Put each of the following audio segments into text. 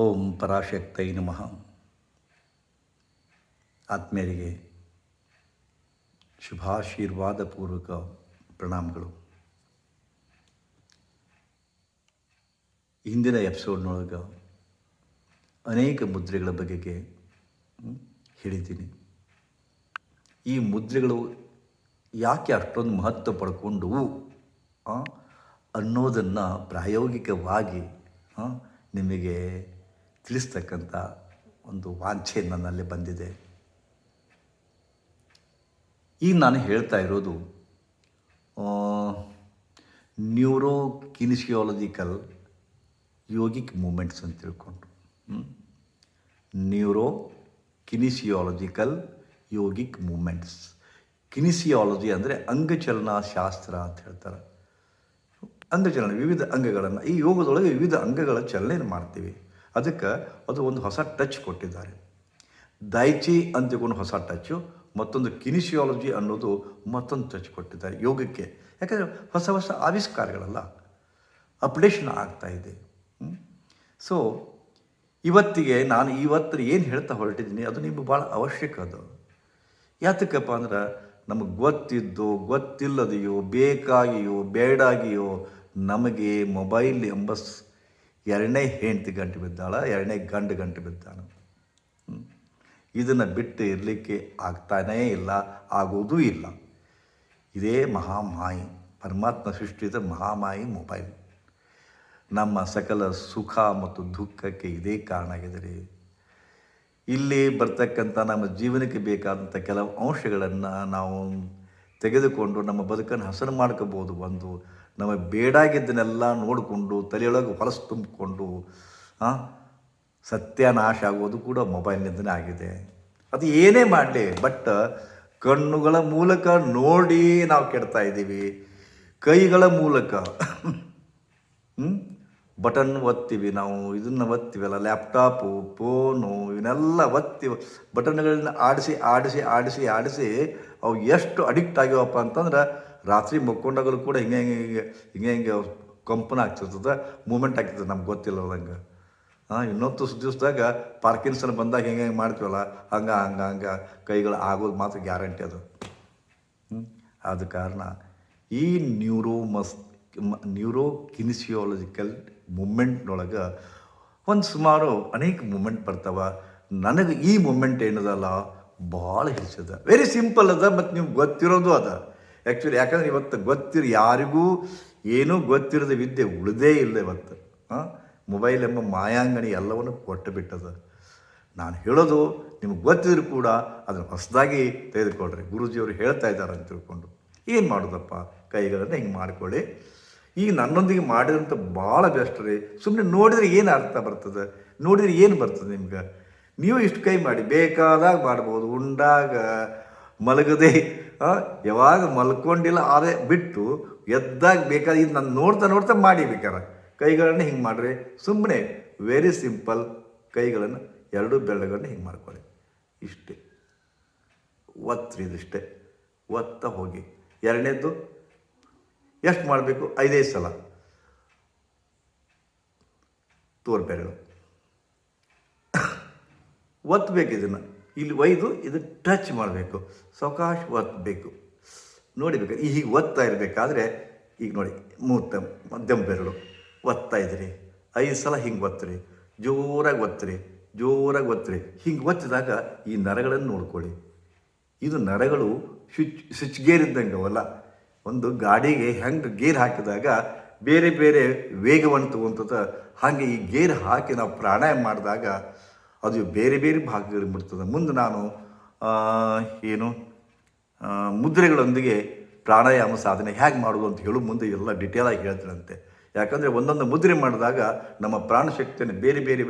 ಓಂ ಪರಾಶಕ್ತೈ ನಮಃ. ಆತ್ಮೀಯರಿಗೆ ಶುಭಾಶೀರ್ವಾದ ಪೂರ್ವಕ ಪ್ರಣಾಮಗಳು. ಹಿಂದಿನ ಎಪಿಸೋಡ್ನೊಳಗೆ ಅನೇಕ ಮುದ್ರೆಗಳ ಬಗೆಗೆ ಹೇಳಿದ್ದೀನಿ. ಈ ಮುದ್ರೆಗಳು ಯಾಕೆ ಅಷ್ಟೊಂದು ಮಹತ್ವ ಪಡ್ಕೊಂಡವು ಅನ್ನೋದನ್ನು ಪ್ರಾಯೋಗಿಕವಾಗಿ ನಿಮಗೆ ತಿಳಿಸ್ತಕ್ಕಂಥ ಒಂದು ವಾಂಛೆ ನನ್ನಲ್ಲಿ ಬಂದಿದೆ. ಈಗ ನಾನು ಹೇಳ್ತಾ ಇರೋದು ನ್ಯೂರೋ ಕಿನಿಸಿಯಾಲಜಿಕಲ್ ಯೋಗಿಕ್ ಮೂಮೆಂಟ್ಸ್ ಅಂತ ತಿಳ್ಕೊಂಡು. Neuro kinesiological yogic movements kinesiology ಅಂದರೆ ಅಂಗಚಲನಾ ಶಾಸ್ತ್ರ ಅಂತ ಹೇಳ್ತಾರೆ. ಅಂಗಚಲನ ವಿವಿಧ ಅಂಗಗಳನ್ನು, ಈ ಯೋಗದೊಳಗೆ ವಿವಿಧ ಅಂಗಗಳ ಚಲನೆ ಮಾಡ್ತೀವಿ. ಅದಕ್ಕೆ ಅದು ಒಂದು ಹೊಸ ಟಚ್ ಕೊಟ್ಟಿದ್ದಾರೆ. ದೈಚಿ ಅಂತಿಗೊಂಡು ಹೊಸ ಟಚ್ಚು, ಮತ್ತೊಂದು ಕಿನಿಸಿಯಾಲಜಿ ಅನ್ನೋದು ಮತ್ತೊಂದು ಟಚ್ ಕೊಟ್ಟಿದ್ದಾರೆ ಯೋಗಕ್ಕೆ. ಯಾಕಂದರೆ ಹೊಸ ಹೊಸ ಆವಿಷ್ಕಾರಗಳಲ್ಲ, ಅಪ್ಡೇಷನ್ ಆಗ್ತಾ ಇದೆ. ಸೊ ಇವತ್ತಿಗೆ ನಾನು ಇವತ್ತು ಏನು ಹೇಳ್ತಾ ಹೊರಟಿದ್ದೀನಿ, ಅದು ನಿಮಗೆ ಭಾಳ ಅವಶ್ಯಕ ಅದು. ಯಾತಕ್ಕಪ್ಪ ಅಂದ್ರೆ, ನಮಗೆ ಗೊತ್ತಿದ್ದೋ, ಗೊತ್ತಿಲ್ಲದೆಯೋ, ಬೇಕಾಗಿಯೋ, ಬೇಡಾಗಿಯೋ, ನಮಗೆ ಮೊಬೈಲ್ ಎಂಬ ಎರಡನೇ ಹೆಂಡತಿ ಗಂಟು ಬಿದ್ದಾಳ, ಎರಡನೇ ಗಂಡು ಗಂಟು ಬಿದ್ದಾನ ಇದನ್ನು ಬಿಟ್ಟು ಇರಲಿಕ್ಕೆ ಆಗ್ತಾನೇ ಇಲ್ಲ ಆಗೋದೂ ಇಲ್ಲ. ಇದೇ ಮಹಾಮಾಯಿ, ಪರಮಾತ್ಮ ಸೃಷ್ಟಿಸಿದ ಮಹಾಮಾಯಿ ಮೊಬೈಲ್. ನಮ್ಮ ಸಕಲ ಸುಖ ಮತ್ತು ದುಃಖಕ್ಕೆ ಇದೇ ಕಾರಣ ಆಗಿದೆ ರೀ ಇಲ್ಲಿ ಬರ್ತಕ್ಕಂಥ ನಮ್ಮ ಜೀವನಕ್ಕೆ ಬೇಕಾದಂಥ ಕೆಲವು ಅಂಶಗಳನ್ನು ನಾವು ತೆಗೆದುಕೊಂಡು ನಮ್ಮ ಬದುಕನ್ನು ಹಸನು ಮಾಡ್ಕೋಬೋದು ಒಂದು ನಮಗೆ ಬೇಡಾಗಿದ್ದನ್ನೆಲ್ಲ ನೋಡಿಕೊಂಡು ತಲೆಯೊಳಗೆ ಹೊಲಸು ತುಂಬಿಕೊಂಡು ಸತ್ಯನಾಶ ಆಗೋದು ಕೂಡ ಮೊಬೈಲ್ನಿಂದನೇ ಆಗಿದೆ. ಅದು ಏನೇ ಮಾಡಲಿ, ಬಟ್ ಕಣ್ಣುಗಳ ಮೂಲಕ ನೋಡಿ ನಾವು ಕೆಡ್ತಾ ಇದ್ದೀವಿ. ಕೈಗಳ ಮೂಲಕ? ಬಟನ್ ಒತ್ತೀವಿ ನಾವು, ಇದನ್ನು ಒತ್ತೀವಲ್ಲ ಲ್ಯಾಪ್ಟಾಪು, ಫೋನು, ಇವನ್ನೆಲ್ಲ ಒತ್ತಿ ಬಟನ್ಗಳನ್ನ ಆಡಿಸಿ ಆಡಿಸಿ ಆಡಿಸಿ ಆಡಿಸಿ ಅವು ಎಷ್ಟು ಅಡಿಕ್ಟ್ ಆಗ್ಯಾವಪ್ಪ ಅಂತಂದ್ರೆ ರಾತ್ರಿ ಮಕ್ಕೊಂಡಾಗಲೂ ಕೂಡ ಹಿಂಗೆ ಹಿಂಗೆ ಹಿಂಗೆ ಹಿಂಗೆ ಹಿಂಗೆ ಕಂಪನ ಆಗ್ತಿರ್ತದೆ ಮೂಮೆಂಟ್ ಆಗ್ತದೆ ನಮ್ಗೆ ಗೊತ್ತಿಲ್ಲದಂಗೆ. ಹಾಂ ಇನ್ನೊಂದು ದಿವಸದಾಗ ಪಾರ್ಕಿನ್ಸನ್ ಬಂದಾಗ ಹಿಂಗೆ ಹಿಂಗೆ ಮಾಡ್ತೀವಲ್ಲ, ಹಂಗೆ ಹಂಗೆ ಹಂಗೆ ಕೈಗಳು ಆಗೋದು ಮಾತ್ರ ಗ್ಯಾರಂಟಿ ಅದು. ಹ್ಞೂ ಕಾರಣ ಈ ನ್ಯೂರೋ ಮಸ್ ನ್ಯೂರೋ ಕಿನಿಸಿಯಾಲಜಿಕಲ್ ಮೂಮೆಂಟ್ನೊಳಗೆ ಒಂದು ಸುಮಾರು ಅನೇಕ ಮೂಮೆಂಟ್ ಬರ್ತಾವ. ನನಗೆ ಈ ಮೂಮೆಂಟ್ ಏನದಲ್ಲ ಭಾಳ ಹೆಚ್ಚದ. ವೆರಿ ಸಿಂಪಲ್ ಅದ ಮತ್ತು ನೀವು ಗೊತ್ತಿರೋದು ಅದ. ಆ್ಯಕ್ಚುಲಿ ಯಾಕಂದ್ರೆ ಇವತ್ತು ಗೊತ್ತಿರ, ಯಾರಿಗೂ ಏನೂ ಗೊತ್ತಿರದ ವಿದ್ಯೆ ಉಳಿದೇ ಇಲ್ಲ ಇವತ್ತು. ಮೊಬೈಲ್ ಎಂಬ ಮಾಯಾಂಗಣಿ ಎಲ್ಲವನ್ನು ಕೊಟ್ಟು ಬಿಟ್ಟದ. ನಾನು ಹೇಳೋದು ನಿಮ್ಗೆ ಗೊತ್ತಿದ್ರು ಕೂಡ ಅದನ್ನು ಹೊಸದಾಗಿ ತೆಗೆದುಕೊಳ್ಳ್ರಿ ಗುರುಜಿಯವರು ಹೇಳ್ತಾ ಇದ್ದಾರೆ ಅಂತ ತಿಳ್ಕೊಂಡು. ಏನು ಮಾಡೋದಪ್ಪ? ಕೈಗಳನ್ನು ಹಿಂಗೆ ಮಾಡಿಕೊಳ್ಳಿ. ಈಗ ನನ್ನೊಂದಿಗೆ ಮಾಡಿದಂಥ ಭಾಳ ಬೆಸ್ಟ್ ರೀ. ಸುಮ್ಮನೆ ನೋಡಿದರೆ ಏನು ಅರ್ಥ ಬರ್ತದೆ? ನೋಡಿದರೆ ಏನು ಬರ್ತದೆ ನಿಮ್ಗೆ? ನೀವು ಇಷ್ಟು ಕೈ ಮಾಡಿ, ಬೇಕಾದಾಗ ಮಾಡ್ಬೋದು, ಉಂಡಾಗ ಮಲಗದೆ ಯಾವಾಗ ಮಲ್ಕೊಂಡಿಲ್ಲ, ಅದೇ ಬಿಟ್ಟು ಎದ್ದಾಗ ಬೇಕಾದ್ರೆ ಇದು ನಾನು ನೋಡ್ತಾ ನೋಡ್ತಾ ಮಾಡಿ ಬೇಕಾರೆ. ಕೈಗಳನ್ನು ಹಿಂಗೆ ಮಾಡಿರಿ. ಸುಮ್ಮನೆ ವೆರಿ ಸಿಂಪಲ್ ಕೈಗಳನ್ನು ಎರಡೂ ಬೆರಳುಗಳನ್ನು ಹಿಂಗೆ ಮಾಡ್ಕೊಳ್ಳಿ. ಇಷ್ಟೇ. ಒತ್ತ್ರಿ ಇದಿಷ್ಟೇ ಒತ್ತ ಹೋಗಿ. ಎರಡನೇದ್ದು ಎಷ್ಟು ಮಾಡಬೇಕು? ಐದೈದು ಸಲ. ತೋರ್ಬೆರಳು. ಒತ್ತಬೇಕು ಇದನ್ನು. ಇಲ್ಲಿ ಒಯ್ದು ಇದು ಟಚ್ ಮಾಡಬೇಕು. ಸಾವಕಾಶ ಒತ್ತಬೇಕು ನೋಡಿಬೇಕು. ಈ ಹೀಗೆ ಒತ್ತಾ ಇರಬೇಕಾದ್ರೆ, ಈಗ ನೋಡಿ ಮೂತ ಮಧ್ಯಮ ಬೆರಳು, ಒತ್ತಾ ಇದ್ರಿ. ಐದು ಸಲ ಹಿಂಗೆ ಒತ್ತಿರಿ. ಜೋರಾಗಿ ಒತ್ತಿರಿ. ಜೋರಾಗಿ ಒತ್ತಿರಿ. ಹಿಂಗೆ ಒತ್ತಿದಾಗ ಈ ನರಗಳನ್ನು ನೋಡ್ಕೊಳ್ಳಿ. ಇದು ನರಗಳು ಸ್ವಿಚ್ ಸ್ವಿಚ್ ಗೇರ್ ಇದ್ದಂಗೆ ಅವಲ್ಲ ಒಂದು ಗಾಡಿಗೆ ಹೆಂಗೆ ಗೇರ್ ಹಾಕಿದಾಗ ಬೇರೆ ಬೇರೆ ವೇಗವನ್ನು ತಗೊಂತದ, ಹಾಗೆ ಈ ಗೇರ್ ಹಾಕಿ ನಾವು ಪ್ರಾಣಾಯಾಮ ಮಾಡಿದಾಗ ಅದು ಬೇರೆ ಬೇರೆ ಭಾಗಗಳಿಗೆ ಬಿಡ್ತದೆ ಮುಂದೆ ನಾನು ಏನು ಮುದ್ರೆಗಳೊಂದಿಗೆ ಪ್ರಾಣಾಯಾಮ ಸಾಧನೆ ಹೇಗೆ ಮಾಡೋದು ಅಂತ ಹೇಳು, ಮುಂದೆ ಎಲ್ಲ ಡಿಟೇಲಾಗಿ ಹೇಳ್ತೀನಂತೆ. ಯಾಕಂದರೆ ಒಂದೊಂದು ಮುದ್ರೆ ಮಾಡಿದಾಗ ನಮ್ಮ ಪ್ರಾಣಶಕ್ತಿಯನ್ನು ಬೇರೆ ಬೇರೆ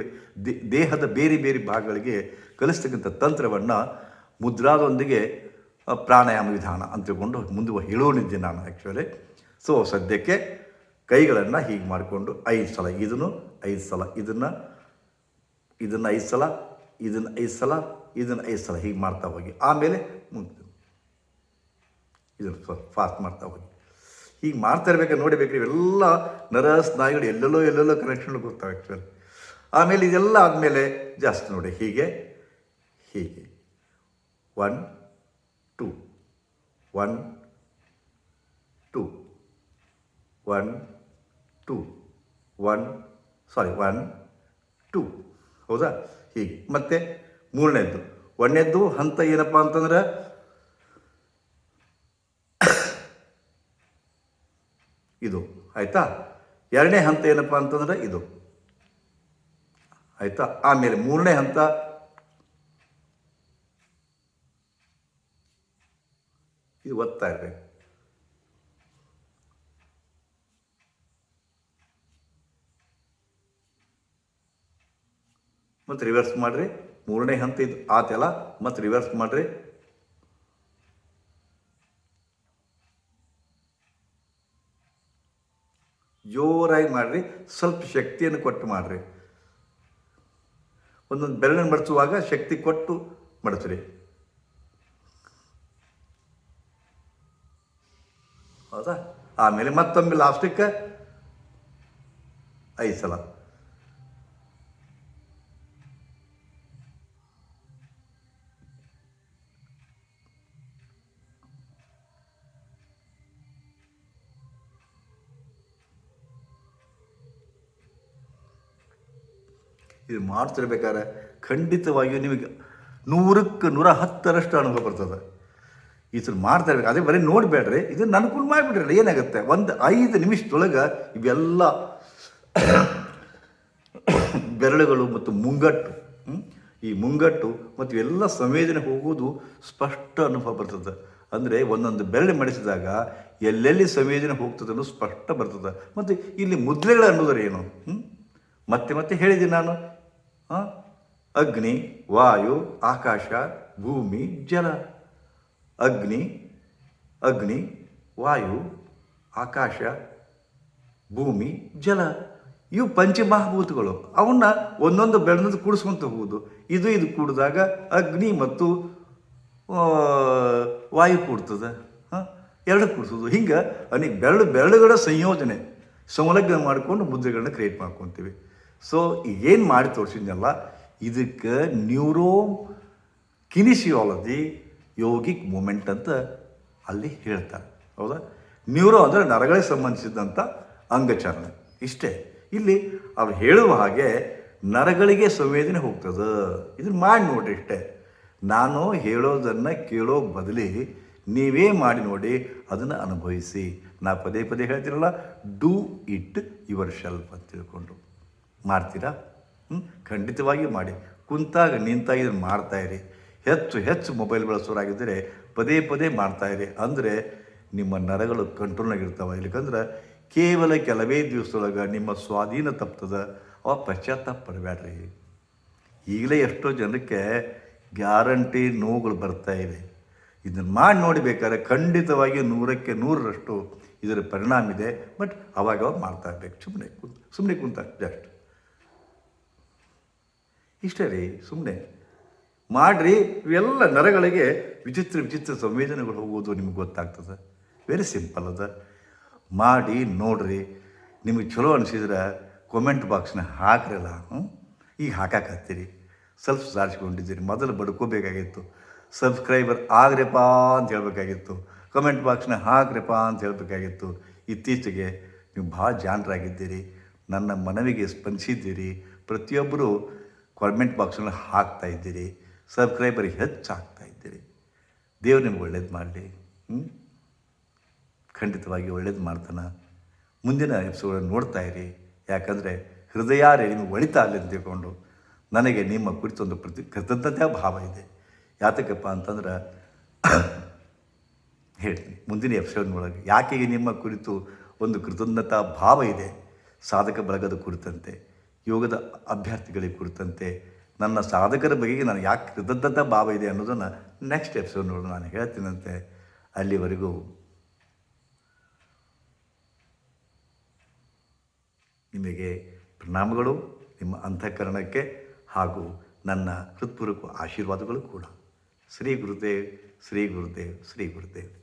ದೇಹದ ಬೇರೆ ಬೇರೆ ಭಾಗಗಳಿಗೆ ಕಲಿಸ್ತಕ್ಕಂಥ ತಂತ್ರವನ್ನು ಮುದ್ರಾದೊಂದಿಗೆ ಪ್ರಾಣಾಯಾಮ ವಿಧಾನ ಅಂತ ತಿಳ್ಕೊಂಡು ಮುಂದೆ ಹೇಳೋನಿದ್ದೆ ನಾನು ಆ್ಯಕ್ಚುಲಿ ಸೊ ಸದ್ಯಕ್ಕೆ ಕೈಗಳನ್ನು ಹೀಗೆ ಮಾಡಿಕೊಂಡು ಐದು ಸಲ ಇದನ್ನು, ಐದು ಸಲ ಇದನ್ನು ಇದನ್ನು ಐದು ಸಲ, ಇದನ್ನು ಐದು ಸಲ, ಇದನ್ನು ಐದು ಸಲ ಹೀಗೆ ಮಾಡ್ತಾ ಹೋಗಿ. ಆಮೇಲೆ ಮುಂದೆ ಇದನ್ನು ಫಾಸ್ಟ್ ಮಾಡ್ತಾ ಹೋಗಿ. ಹೀಗೆ ಮಾಡ್ತಾ ಇರ್ಬೇಕಾದ್ರೆ ನೋಡಿಬೇಕು ಇವೆಲ್ಲ ನರ ಸ್ನಾಯುಗಳು ಎಲ್ಲೆಲ್ಲೋ ಎಲ್ಲೆಲ್ಲೋ ಕನೆಕ್ಷನ್ಗಳು ಬರ್ತಾವೆ ಆ್ಯಕ್ಚುಲಿ ಆಮೇಲೆ ಇದೆಲ್ಲ ಆದಮೇಲೆ ಜಾಸ್ತಿ ನೋಡಿ, ಹೀಗೆ ಹೀಗೆ. One two one two one two one ಸಾರಿ ಒನ್ ಹೌದಾ? ಹೀಗೆ. ಮತ್ತೆ ಮೂರನೇದ್ದು. ಒಂದನೇದ್ದು ಹಂತ ಏನಪ್ಪ ಅಂತಂದ್ರೆ ಇದು. ಆಯಿತಾ? ಎರಡನೇ ಹಂತ ಏನಪ್ಪ ಅಂತಂದ್ರೆ ಇದು. ಆಯಿತಾ? ಆಮೇಲೆ ಮೂರನೇ ಹಂತ ಇದು ಒತ್ತಾ ಮತ್ತು ರಿವರ್ಸ್ ಮಾಡಿರಿ. ಮೂರನೇ ಹಂತ ಇದು ಆತಲ್ಲ ಮತ್ತು ರಿವರ್ಸ್ ಮಾಡಿರಿ. ಜೋರಾಗಿ ಮಾಡಿರಿ. ಸ್ವಲ್ಪ ಶಕ್ತಿಯನ್ನು ಕೊಟ್ಟು ಮಾಡಿರಿ. ಒಂದೊಂದು ಬೆರಳನ್ನು ಮಡಿಸುವಾಗ ಶಕ್ತಿ ಕೊಟ್ಟು ಮಡಚ್ರಿ. ಹೌದಾ? ಆಮೇಲೆ ಮತ್ತೊಮ್ಮೆ ಲಾಸ್ಟಿಗೆ ಐದು ಸಲ. ಇದು ಮಾಡ್ತಿರ್ಬೇಕಾದ್ರೆ ಖಂಡಿತವಾಗಿಯೂ ನಿಮಗೆ ನೂರಕ್ಕೆ ನೂರ ಹತ್ತರಷ್ಟು ಅನುಭವ ಬರ್ತದೆ. ಈ ಥರ ಮಾಡ್ತಾ ಇರ್ಬೇಕು. ಅದೇ ಬರೀ ನೋಡಬೇಡ್ರಿ. ಅನುಕೂಲ ಮಾಡಿಬಿಡ್ರಿ ಏನಾಗುತ್ತೆ? ಒಂದು ಐದು ನಿಮಿಷದೊಳಗೆ ಇವೆಲ್ಲ ಬೆರಳುಗಳು ಮತ್ತು ಮುಂಗಟ್ಟು? ಈ ಮುಂಗಟ್ಟು ಮತ್ತು ಎಲ್ಲ ಸಂವೇದನೆ ಹೋಗುವುದು ಸ್ಪಷ್ಟ ಅನುಭವ ಬರ್ತದೆ. ಅಂದರೆ ಒಂದೊಂದು ಬೆರಳು ಮಡಿಸಿದಾಗ ಎಲ್ಲೆಲ್ಲಿ ಸಂವೇದನೆ ಹೋಗ್ತದೆ ಅನ್ನೋದು ಸ್ಪಷ್ಟ ಬರ್ತದೆ. ಮತ್ತು ಇಲ್ಲಿ ಮುದ್ರೆಗಳು ಅನ್ನೋದ್ರೆ ಏನು? ಮತ್ತೆ ಮತ್ತೆ ಹೇಳಿದ್ದೀನಿ ನಾನು? ಅಗ್ನಿ, ವಾಯು, ಆಕಾಶ, ಭೂಮಿ, ಜಲ. ಅಗ್ನಿ ಅಗ್ನಿ, ವಾಯು, ಆಕಾಶ, ಭೂಮಿ, ಜಲ. ಇವು ಪಂಚಮಹಾಭೂತಗಳು. ಅವನ್ನ ಒಂದೊಂದು ಬೆಳೆದು ಕೂಡಿಸ್ಕೊಂತ ಹೋಗುದು ಇದು ಇದು ಕೂಡಿದಾಗ ಅಗ್ನಿ ಮತ್ತು ವಾಯು ಕೂಡ್ತದೆ. ಎರಡು ಕೂಡಿಸೋದು. ಹಿಂಗೆ ಅನೇಕ ಬೆರಳು, ಬೆರಳುಗಳ ಸಂಯೋಜನೆ. ಸಂಲಗ್ನ ಮಾಡಿಕೊಂಡು ಮುದ್ರೆಗಳನ್ನ ಕ್ರಿಯೇಟ್ ಮಾಡ್ಕೊತೀವಿ. ಸೊ ಏನು ಮಾಡಿ ತೋರಿಸಿದ್ನಲ್ಲ, ಇದಕ್ಕೆ ನ್ಯೂರೋ ಕಿನಿಸಿಯಾಲಜಿ ಯೋಗಿಕ್ ಮೂಮೆಂಟ್ ಅಂತ ಅಲ್ಲಿ ಹೇಳ್ತಾರೆ. ಹೌದಾ? ನ್ಯೂರೋ ಅಂದರೆ ನರಗಳಿಗೆ ಸಂಬಂಧಿಸಿದಂಥ ಅಂಗಚರಣೆ ಇಷ್ಟೇ. ಇಲ್ಲಿ ಅವ್ರು ಹೇಳುವ ಹಾಗೆ ನರಗಳಿಗೆ ಸಂವೇದನೆ ಹೋಗ್ತದೆ. ಇದನ್ನು ಮಾಡಿ ನೋಡಿರಿ ಇಷ್ಟೇ. ನಾನು ಹೇಳೋದನ್ನು ಕೇಳೋ ಬದಲಿ ನೀವೇ ಮಾಡಿ ನೋಡಿ, ಅದನ್ನು ಅನುಭವಿಸಿ. ನಾ ಪದೇ ಪದೇ ಹೇಳ್ತೀರಲ್ಲ ಡೂ ಇಟ್ ಯುವರ್ ಶೆಲ್ಫ್ ಅಂತ ತಿಳ್ಕೊಂಡು ಮಾಡ್ತೀರಾ? ಖಂಡಿತವಾಗಿ ಮಾಡಿ. ಕುಂತಾಗ ನಿಂತಾಗ ಇದನ್ನು ಮಾಡ್ತಾಯಿರಿ ಹೆಚ್ಚು ಹೆಚ್ಚು ಮೊಬೈಲ್ ಬಳಸೋರಾಗಿದ್ದರೆ ಪದೇ ಪದೇ ಮಾಡ್ತಾಯಿರಿ ಅಂದರೆ ನಿಮ್ಮ ನರಗಳು ಕಂಟ್ರೋಲ್ನಾಗಿರ್ತಾವೆ ಇಲ್ಲಿಕಂದ್ರೆ ಕೇವಲ ಕೆಲವೇ ದಿವಸದೊಳಗೆ ನಿಮ್ಮ ಸ್ವಾಧೀನ ತಪ್ತದ. ಅವ ಪಶ್ಚಾತ್ತಾಪ ಪಡಬೇಡ್ರಿ ಈಗಲೇ ಎಷ್ಟೋ ಜನಕ್ಕೆ ಗ್ಯಾರಂಟಿ ನೋವುಗಳು ಬರ್ತಾ ಇವೆ. ಇದನ್ನು ಮಾಡಿ ನೋಡಬೇಕಾದ್ರೆ ಖಂಡಿತವಾಗಿ ನೂರಕ್ಕೆ ನೂರರಷ್ಟು ಇದರ ಪರಿಣಾಮ ಇದೆ. ಬಟ್ ಅವಾಗ ಅವಾಗ ಮಾಡ್ತಾ ಇರಬೇಕು. ಸುಮ್ಮನೆ ಕುಂತ ಸುಮ್ಮನೆ ಕುಂತ ಜಸ್ಟ್ ಇಷ್ಟೇ ರೀ ಸುಮ್ಮನೆ ಮಾಡಿರಿ, ಇವೆಲ್ಲ ನರಗಳಿಗೆ ವಿಚಿತ್ರ ವಿಚಿತ್ರ ಸಂವೇದನೆಗಳು ಹೋಗೋದು ನಿಮ್ಗೆ ಗೊತ್ತಾಗ್ತದೆ. ವೆರಿ ಸಿಂಪಲ್ ಅದ. ಮಾಡಿ, ನೋಡ್ರಿ. ನಿಮಗೆ ಚಲೋ ಅನಿಸಿದ್ರೆ ಕಾಮೆಂಟ್ ಬಾಕ್ಸ್ನ ಹಾಕ್ರಲ್ಲ ಹ್ಞೂ ಈಗ ಹಾಕಾಕತ್ತೀರಿ ಸ್ವಲ್ಪ ಸುಧಾರಿಸ್ಕೊಂಡಿದ್ದೀರಿ ಮೊದಲು ಬಡ್ಕೋಬೇಕಾಗಿತ್ತು. ಸಬ್ಸ್ಕ್ರೈಬರ್ ಆಗ್ರಪ್ಪ ಅಂತ ಹೇಳಬೇಕಾಗಿತ್ತು. ಕಮೆಂಟ್ ಬಾಕ್ಸ್ನ ಹಾಕ್ರಪ್ಪ ಅಂತ ಹೇಳಬೇಕಾಗಿತ್ತು. ಇತ್ತೀಚೆಗೆ ನೀವು ಭಾಳ ಜಾಣರಾಗಿದ್ದೀರಿ. ನನ್ನ ಮನವಿಗೆ ಸ್ಪಂದಿಸಿದ್ದೀರಿ. ಪ್ರತಿಯೊಬ್ಬರು ಕಾಮೆಂಟ್ ಬಾಕ್ಸ್ನಲ್ಲಿ ಹಾಕ್ತಾ ಇದ್ದೀರಿ ಸಬ್ಸ್ಕ್ರೈಬರ್ ಹೆಚ್ಚಾಗ್ತಾ ಇದ್ದೀರಿ. ದೇವ್ರು ನಿಮ್ಗೆ ಒಳ್ಳೇದು ಮಾಡಲಿ ಹ್ಞೂ ಖಂಡಿತವಾಗಿ ಒಳ್ಳೇದು ಮಾಡ್ತಾನೆ. ಮುಂದಿನ ಎಪಿಸೋಡನ್ನು ನೋಡ್ತಾ ಇರಿ. ಯಾಕಂದರೆ ಹೃದಯಾರೆ ನಿಮಗೆ ಒಳಿತಾ ಅಲ್ಲಿ ತಿಳ್ಕೊಂಡು ನನಗೆ ನಿಮ್ಮ ಕುರಿತೊಂದು ಪ್ರತಿ, ಕೃತಜ್ಞತೆ ಭಾವ ಇದೆ. ಯಾತಕಪ್ಪ ಅಂತಂದ್ರೆ, ಹೇಳ್ತೀನಿ. ಮುಂದಿನ ಎಪಿಸೋಡ್ನೊಳಗೆ ಯಾಕೆ ನಿಮ್ಮ ಕುರಿತು ಒಂದು ಕೃತಜ್ಞತಾ ಭಾವ ಇದೆ? ಸಾಧಕ ಬಳಗದ ಕುರಿತಂತೆ. ಯೋಗದ ಅಭ್ಯರ್ಥಿಗಳಿಗೆ ಕುರಿತಂತೆ ನನ್ನ ಸಾಧಕರ ಬಗೆಗೆ ನಾನು ಯಾಕೆ ಕೃತಜ್ಞತಾ ಭಾವ ಇದೆ ಅನ್ನೋದನ್ನು ನೆಕ್ಸ್ಟ್ ಎಪಿಸೋಡ್ನೊಳಗೆ ನಾನು ಹೇಳ್ತೀನಂತೆ. ಅಲ್ಲಿವರೆಗೂ ನಿಮಗೆ ಪ್ರಣಾಮಗಳು, ನಿಮ್ಮ ಅಂತಃಕರಣಕ್ಕೆ ಹಾಗೂ ನನ್ನ ಹೃತ್ಪೂರ್ವಕ ಆಶೀರ್ವಾದಗಳು ಕೂಡ. ಶ್ರೀ ಗುರುದೇವ್ ಶ್ರೀ ಗುರುದೇವ್ ಶ್ರೀ ಗುರುದೇವ್.